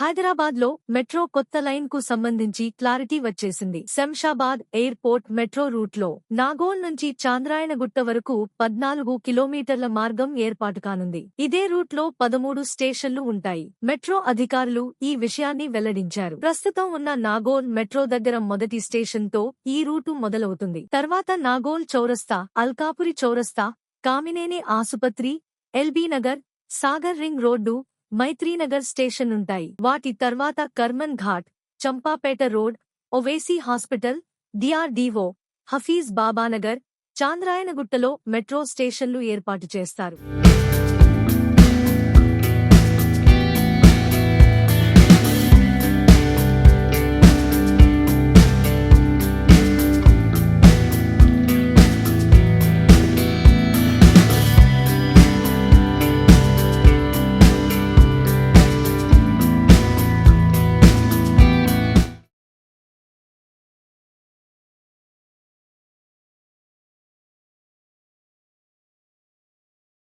హైదరాబాద్లో మెట్రో కొత్త లైన్కు సంబంధించి క్లారిటీ వచ్చేసింది. శంషాబాద్ ఎయిర్పోర్ట్ మెట్రో రూట్లో నాగోల్ నుంచి చాంద్రాయణగుట్ట వరకు పద్నాలుగు కిలోమీటర్ల మార్గం ఏర్పాటు కానుంది. ఇదే రూట్లో పదమూడు స్టేషన్లు ఉంటాయి. మెట్రో అధికారులు ఈ విషయాన్ని వెల్లడించారు. ప్రస్తుతం ఉన్న నాగోల్ మెట్రో దగ్గర మొదటి స్టేషన్తో ఈ రూటు మొదలవుతుంది. తర్వాత నాగోల్ చౌరస్తా అల్కాపురి చౌరస్తా కామినేని ఆసుపత్రి L B Nagar Sagar ring road Maitrinagar station ఉంటాయి వాటి తర్వాత Karman Ghat Champapet road Owaisi hospital DRDO Hafeez Babanagar చాంద్రాయనగుట్టలో metro స్టేషన్లు ఏర్పాటు చేస్తారు.